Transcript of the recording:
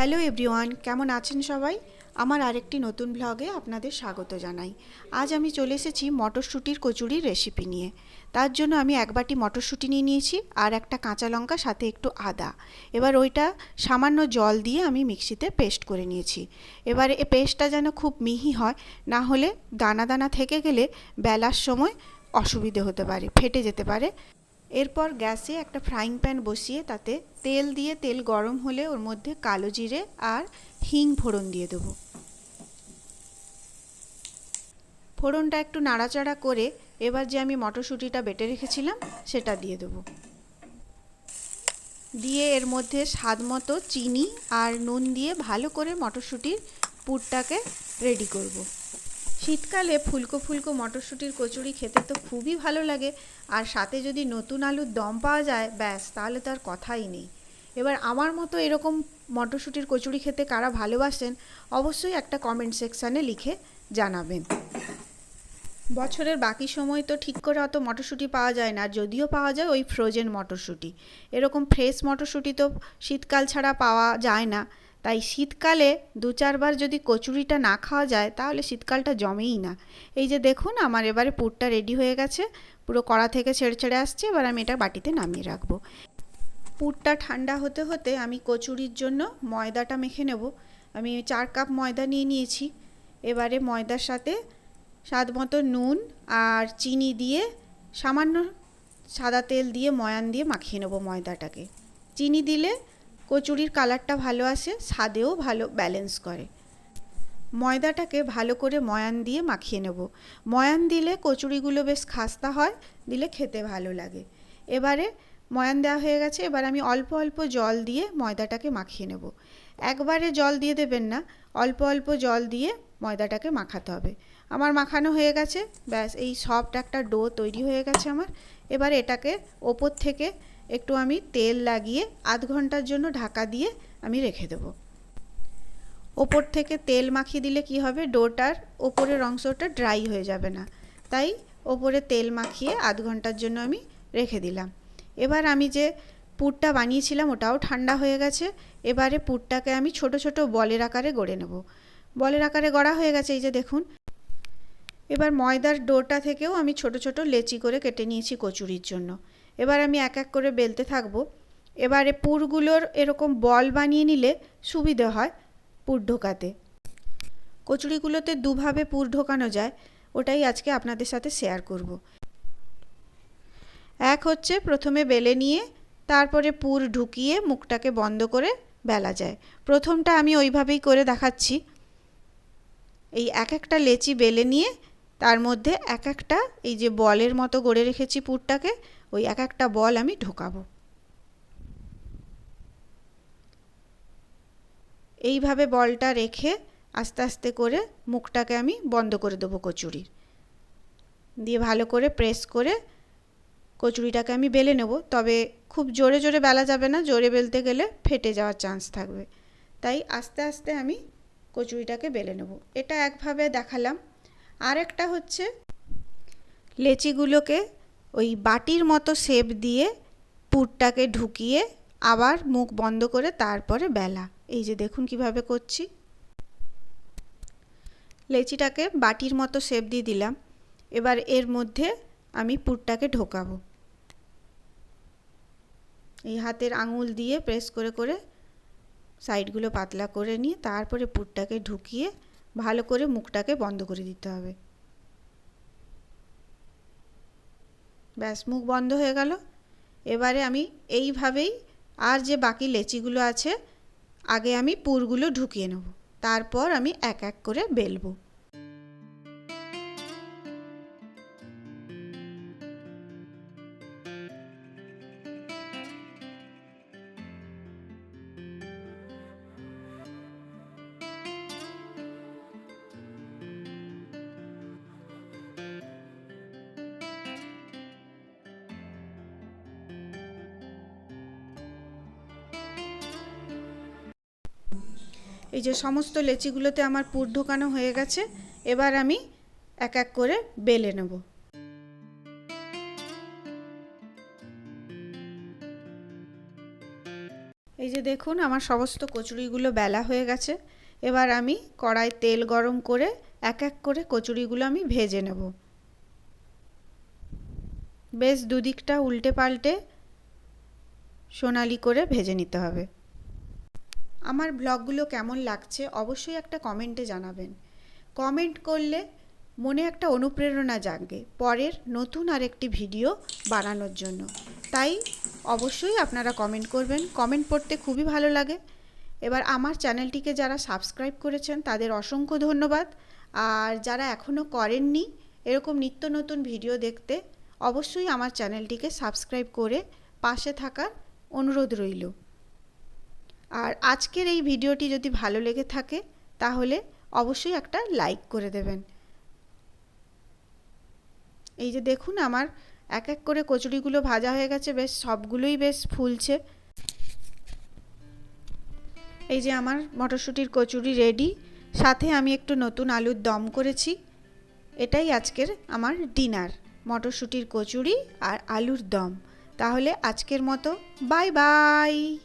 Hello everyone, কেমন আছেন সবাই? আমার আরেকটি নতুন ব্লগে আপনাদের স্বাগত জানাই। আজ আমি চলে এসেছি মটরশুঁটির কচুরির রেসিপি নিয়ে। তার জন্য আমি এক বাটি মটরশুঁটি নিয়ে নিয়েছি আর একটা কাঁচা লঙ্কা, সাথে একটু আদা। এবার ওইটা সামান্য জল দিয়ে আমি মিক্সিতে পেস্ট করে নিয়েছি। এবার এ পেস্টটা যেন খুব মিহি হয়, না হলে দানা দানা থেকে গেলে বেলার সময় অসুবিধে হতে পারে, ফেটে যেতে পারে। এরপর গ্যাসে একটা ফ্রাইং প্যান বসিয়ে তাতে তেল দিয়ে তেল গরম হলে ওর মধ্যে কালো জিরে আর হিং ফোড়ন দিয়ে দেবো ফোড়নটা একটু নাড়াচাড়া করে এবার যে আমি মটরশুঁটিটা বেটে রেখেছিলাম, সেটা দিয়ে দেবো দিয়ে এর মধ্যে স্বাদ মতো চিনি আর নুন দিয়ে ভালো করে মটরশুঁটির পুরটাকে রেডি করব। শীতকালে ফুলকো ফুলকো মটরশুঁটির কচুরি খেতে তো খুবই ভালো লাগে। আর সাথে যদি নতুন আলুর দম পাওয়া যায়, ব্যাস, তাহলে তো আর কথাই নেই। এবার আমার মতো এরকম মটরশুঁটির কচুরি খেতে কারা ভালোবাসেন, অবশ্যই একটা কমেন্ট সেকশানে লিখে জানাবেন। বছরের বাকি সময় তো ঠিক করে অত মটরশুঁটি পাওয়া যায় না, যদিও পাওয়া যায় ওই ফ্রোজেন মটরশুঁটি। এরকম ফ্রেশ মটরশুঁটি তো শীতকাল ছাড়া পাওয়া যায় না। তাই শীতকালে দু চারবার যদি কচুরিটা না খাওয়া যায়, তাহলে শীতকালটা জমেই না। এই যে দেখুন, আমার এবারে পুরটা রেডি হয়ে গেছে। পুরো কড়া থেকে ছেড়ে ছেড়ে আসছে, এবার আমি এটা বাটিতে নামিয়ে রাখব। পুরটা ঠান্ডা হতে হতে আমি কচুরির জন্য ময়দাটা মেখে নেব। আমি চার কাপ ময়দা নিয়ে নিয়েছি। এবারে ময়দার সাথে স্বাদ মতো নুন আর চিনি দিয়ে সামান্য সাদা তেল দিয়ে ময়ান দিয়ে মাখিয়ে নেব ময়দাটাকে। চিনি দিলে কচুরির কালারটা ভালো আসে, স্বাদেও ভালো ব্যালেন্স করে। ময়দাটাকে ভালো করে ময়ান দিয়ে মাখিয়ে নেব। ময়ান দিলে কচুরিগুলো বেশ খাস্তা হয়, দিলে খেতে ভালো লাগে। এবারে ময়ান দেওয়া হয়ে গেছে, এবার আমি অল্প অল্প জল দিয়ে ময়দাটাকে মাখিয়ে নেব। একবারে জল দিয়ে দেবেন না, অল্প অল্প জল দিয়ে ময়দাটাকে মাখাতে হবে। আমার মাখানো হয়ে গেছে, ব্যাস এই সফট একটা ডো তৈরি হয়ে গেছে আমার। এবার এটাকে ওপর থেকে একটু আমি তেল লাগিয়ে আধ ঘণ্টার জন্য ঢাকা দিয়ে আমি রেখে দেব। ওপর থেকে তেল মাখিয়ে দিলে কি হবে? ডোটার ওপরের অংশটা ড্রাই হয়ে যাবে না। তাই ওপরে তেল মাখিয়ে আধ ঘণ্টার জন্য আমি রেখে দিলাম। এবার আমি যে পুরটা বানিয়েছিলাম ওটাও ঠান্ডা হয়ে গেছে। এবারে পুরটাকে আমি ছোট ছোট বলের আকারে গড়ে নেব। বলের আকারে গড়া হয়ে গেছে, এই যে দেখুন। এবার ময়দার ডোটা থেকেও আমি ছোট ছোট লেচি করে কেটে নিয়েছি কচুরির জন্য। এবার আমি এক এক করে বেলতে থাকব। এবারে পুরগুলোর এরকম বল বানিয়ে নিলে সুবিধে হয় পুর ঢোকাতে। কচুরিগুলোতে দুভাবে পুর ঢোকানো যায়, ওটাই আজকে আপনাদের সাথে শেয়ার করব। এক হচ্ছে প্রথমে বেলে নিয়ে, তারপরে পুর ঢুকিয়ে মুখটাকে বন্ধ করে বেলা যায়। প্রথমটা আমি ওইভাবেই করে দেখাচ্ছি। এই এক একটা লেচি বেলে নিয়ে তার মধ্যে এক একটা এই যে বলের মতো গড়ে রেখেছি পুরটাকে, ওই এক একটা বল আমি ঢোকাবো। এইভাবে বলটা রেখে আস্তে আস্তে করে মুখটাকে আমি বন্ধ করে দেবো কচুরির। দিয়ে ভালো করে প্রেস করে কচুরিটাকে আমি বেলে নেব। তবে খুব জোরে জোরে বেলা যাবে না, জোরে বেলতে গেলে ফেটে যাওয়ার চান্স থাকবে। তাই আস্তে আস্তে আমি কচুরিটাকে বেলে নেব। এটা একভাবে দেখালাম। আরেকটা হচ্ছে লেচিগুলোকে ওই বাটির মতো শেপ দিয়ে পুরটাকে ঢুকিয়ে আবার মুখ বন্ধ করে তারপরে বেলা। এই যে দেখুন কীভাবে করছি। লেচিটাকে বাটির মতো শেপ দিয়ে দিলাম। এবার এর মধ্যে আমি পুরটাকে ঢোকাবো। এই হাতের আঙুল দিয়ে প্রেস করে করে সাইডগুলো পাতলা করে নিয়ে তারপরে পুরটাকে ঢুকিয়ে ভালো করে মুখটাকে বন্ধ করে দিতে হবে। ব্যাস, মুখ বন্ধ হয়ে গেল। এবারে আমি এইভাবেই আর যে বাকি লেচিগুলো আছে, আগে আমি পুরগুলো ঢুকিয়ে নেব। তারপর আমি এক এক করে বেলবো। এই যে সমস্ত লেচিগুলোতে আমার পুর ঢোকানো হয়ে গেছে, এবার আমি এক এক করে বেলে নেব। এই যে দেখুন, আমার সমস্ত কচুরিগুলো বেলা হয়ে গেছে, এবার আমি কড়াই তেল গরম করে এক এক করে কচুরিগুলো আমি ভেজে নেব। বেশ দুদিকটা উল্টে পাল্টে সোনালি করে ভেজে নিতে হবে। আমার ব্লগগুলো কেমন লাগছে অবশ্যই একটা কমেন্টে জানাবেন। কমেন্ট করলে মনে একটা অনুপ্রেরণা জাগে পরের নতুন আরেকটি ভিডিও বানানোর জন্য। তাই অবশ্যই আপনারা কমেন্ট করবেন। কমেন্ট পড়তে খুবই ভালো লাগে। এবার আমার চ্যানেলটিকে যারা সাবস্ক্রাইব করেছেন তাদের অসংখ্য ধন্যবাদ। আর যারা এখনও করেননি এরকম নিত্য নতুন ভিডিও দেখতে অবশ্যই আমার চ্যানেলটিকে সাবস্ক্রাইব করে পাশে থাকার অনুরোধ রইল। আর আজকের এই ভিডিওটি যদি ভালো লেগে থাকে, তাহলে অবশ্যই একটা লাইক করে দেবেন। এই যে দেখুন আমার এক এক করে কচুরিগুলো ভাজা হয়ে গেছে, বেশ সবগুলোই বেশ ফুলছে। এই যে আমার মটরশুঁটির কচুরি রেডি। সাথে আমি একটু নতুন আলুর দম করেছি। এটাই আজকের আমার ডিনার, মটরশুঁটির কচুরি আর আলুর দম। তাহলে আজকের মতো, বাই বাই!